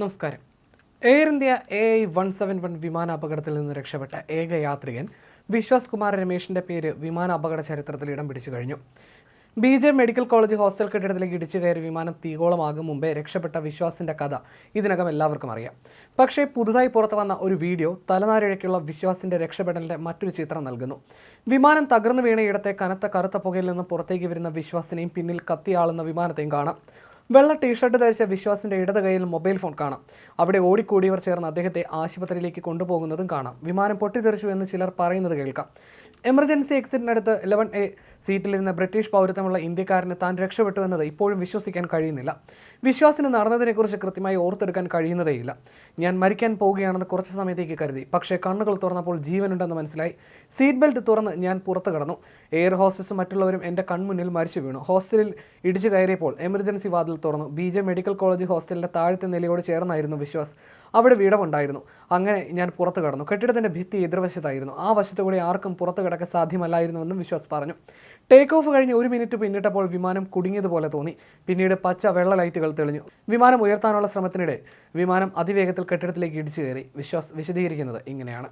നമസ്കാരം. Air India A I one seven one വിമാന അപകടത്തിൽ നിന്ന് രക്ഷപ്പെട്ട ഏക യാത്രികൻ വിശ്വാസ് കുമാർ രമേഷിന്റെ പേര് വിമാന അപകട ചരിത്രത്തിൽ ഇടം പിടിച്ചു കഴിഞ്ഞു. B J medical college hostel കെട്ടിടത്തിലേക്ക് ഇടിച്ചു കയറി വിമാനം തീകോളമാകും മുമ്പേ രക്ഷപ്പെട്ട വിശ്വാസിന്റെ കഥ ഇതിനകം എല്ലാവർക്കും അറിയാം. പക്ഷേ പുതുതായി പുറത്തു വന്ന ഒരു വീഡിയോ തലനാരിഴയ്ക്കുള്ള വിശ്വാസിന്റെ രക്ഷപ്പെടലിന്റെ മറ്റൊരു ചിത്രം നൽകുന്നു. വിമാനം തകർന്നു വീണയിടത്തെ കനത്ത കറുത്ത പുകയിൽ നിന്ന് പുറത്തേക്ക് വരുന്ന വിശ്വാസിനെയും പിന്നിൽ കത്തിയാളുന്ന വിമാനത്തെയും കാണാം. വെള്ള ടീഷർട്ട് ധരിച്ച വിശ്വാസിന്റെ ഇടത് കൈയിൽ മൊബൈൽ ഫോൺ കാണാം. അവിടെ ഓടിക്കൂടിയവർ ചേർന്ന് അദ്ദേഹത്തെ ആശുപത്രിയിലേക്ക് കൊണ്ടുപോകുന്നതും കാണാം. വിമാനം പൊട്ടിത്തെറിച്ചു എന്ന് ചിലർ പറയുന്നത് കേൾക്കാം. എമർജൻസി എക്സിറ്റിനടുത്ത് ഇലവൻ എ സീറ്റിലിരുന്ന ബ്രിട്ടീഷ് പൗരത്വമുള്ള ഇന്ത്യക്കാരന് താൻ രക്ഷപ്പെട്ടു എന്നത് ഇപ്പോഴും വിശ്വസിക്കാൻ കഴിയുന്നില്ല. വിശ്വാസിന് നടന്നതിനെക്കുറിച്ച് കൃത്യമായി ഓർത്തെടുക്കാൻ കഴിയുന്നതേയില്ല. ഞാൻ മരിക്കാൻ പോവുകയാണെന്ന് കുറച്ച് സമയത്തേക്ക് കരുതി. പക്ഷേ കണ്ണുകൾ തുറന്നപ്പോൾ ജീവനുണ്ടെന്ന് മനസ്സിലായി. സീറ്റ് ബെൽറ്റ് തുറന്ന് ഞാൻ പുറത്തു കടന്നു. എയർ ഹോസ്റ്റസ് മറ്റുള്ളവരും എന്റെ കൺമുന്നിൽ മരിച്ചു വീണു. ഹോസ്റ്റലിൽ ഇടിച്ചു കയറിയപ്പോൾ എമർജൻസി വാതിൽ തുറന്നു. ബി മെഡിക്കൽ കോളേജ് ഹോസ്റ്റലിന്റെ താഴത്തെ നിലയോട് ചേർന്നായിരുന്നു വിശ്വാസ്. അവിടെ വീടമുണ്ടായിരുന്നു അങ്ങനെ ഞാൻ പുറത്തു കടന്നു. കെട്ടിടത്തിന്റെ ഭിത്തി എതിർവശത്തായിരുന്നു. ആ വശത്തു കൂടി ആർക്കും പുറത്തു കിടക്കാൻ സാധ്യമല്ലായിരുന്നുവെന്നും വിശ്വാസ് പറഞ്ഞു. ടേക്ക് ഓഫ് കഴിഞ്ഞ് ഒരു മിനിറ്റ് പിന്നിട്ടപ്പോൾ വിമാനം കുടുങ്ങിയതുപോലെ തോന്നി. പിന്നീട് പച്ച വെള്ള ലൈറ്റുകൾ തെളിഞ്ഞു. വിമാനം ഉയർത്താനുള്ള ശ്രമത്തിനിടെ വിമാനം അതിവേഗത്തിൽ കെട്ടിടത്തിലേക്ക് ഇടിച്ചു കയറി. വിശ്വാസ് വിശദീകരിക്കുന്നത് ഇങ്ങനെയാണ്.